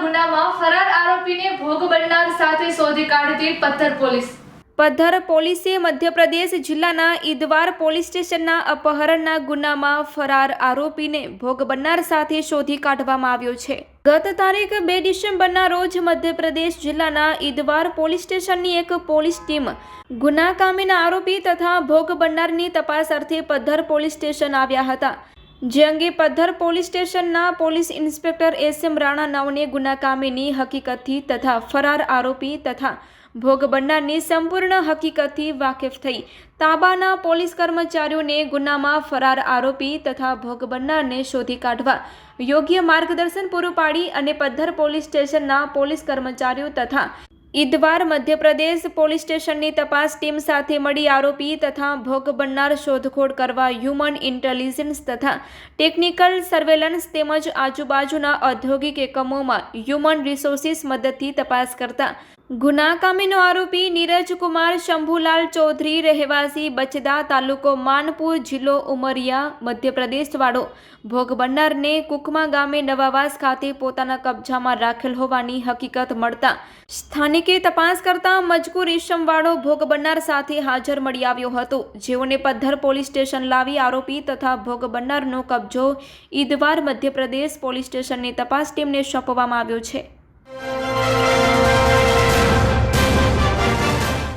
ગુનામાં ફરાર આરોપીને ભોગ બનનાર સાથે શોધી કાઢતી પથ્થર પોલીસ. પથ્થર પોલીસે મધ્યપ્રદેશ જિલ્લાના ઈદવાર પોલીસ સ્ટેશનના અપહરણના ગુનામાં ફરાર આરોપીને ભોગ બનનાર સાથે શોધી કાઢવામાં આવ્યો છે. ગત તારીખ બે ડિસેમ્બરના રોજ મધ્યપ્રદેશ જિલ્લાના ઈદવાર પોલીસ સ્ટેશનની એક પોલીસ ટીમ ગુના કામીના આરોપી તથા ભોગ બનનારની તપાસ અર્થે પદ્ધર પોલીસ સ્ટેશન આવ્યા હતા. જે અંગે પદ્ધર પોલીસ સ્ટેશનના police inspector S M Rana નાવને ગુના કામીની હકીકતથી તથા ફરાર આરોપી તથા ભોગ બનનારની સંપૂર્ણ હકીકતથી વાકેફ થઈ. તાબાના પોલીસ કર્મચારીઓને ગુનામાં ફરાર આરોપી તથા ભોગ બનનારને શોધી કાઢવા યોગ્ય માર્ગદર્શન પૂરું પાડી અને પદ્ધર પોલીસ સ્ટેશનના પોલીસ કર્મચારીઓ તથા ઈદવાર મધ્યપ્રદેશ પોલીસ સ્ટેશનની તપાસ ટીમ સાથે મળી આરોપી તથા ભોગ બનનાર શોધખોળ કરવા હ્યુમન ઇન્ટેલિજન્સ તથા ટેકનિકલ સર્વેલન્સ તેમજ આજુબાજુના ઔદ્યોગિક એકમોમાં હ્યુમન રિસોર્સિસ મદદથી તપાસ કરતા ગુનાકામીનો આરોપી નીરજ કુમાર શંભુલાલ ચૌધરી, રહેવાસી બચદા તાલુકો માનપુર જિલ્લો ઉમરિયા, મધ્યપ્રદેશવાળો. ભોગ બનનારને કુકમા ગામે નવાવાસ ખાતે પોતાના કબજામાં રાખેલ હોવાની હકીકત મળતા સ્થાનિકે તપાસ કરતા મજકૂર ઈશમવાળો ભોગ બનનાર સાથે હાજર મળી આવ્યો હતો. જેઓને પદ્ધર પોલીસ સ્ટેશન લાવી આરોપી તથા ભોગ બનનારનો કબજો ઈદવાર મધ્યપ્રદેશ પોલીસ સ્ટેશનની તપાસ ટીમને સોંપવામાં આવ્યો છે.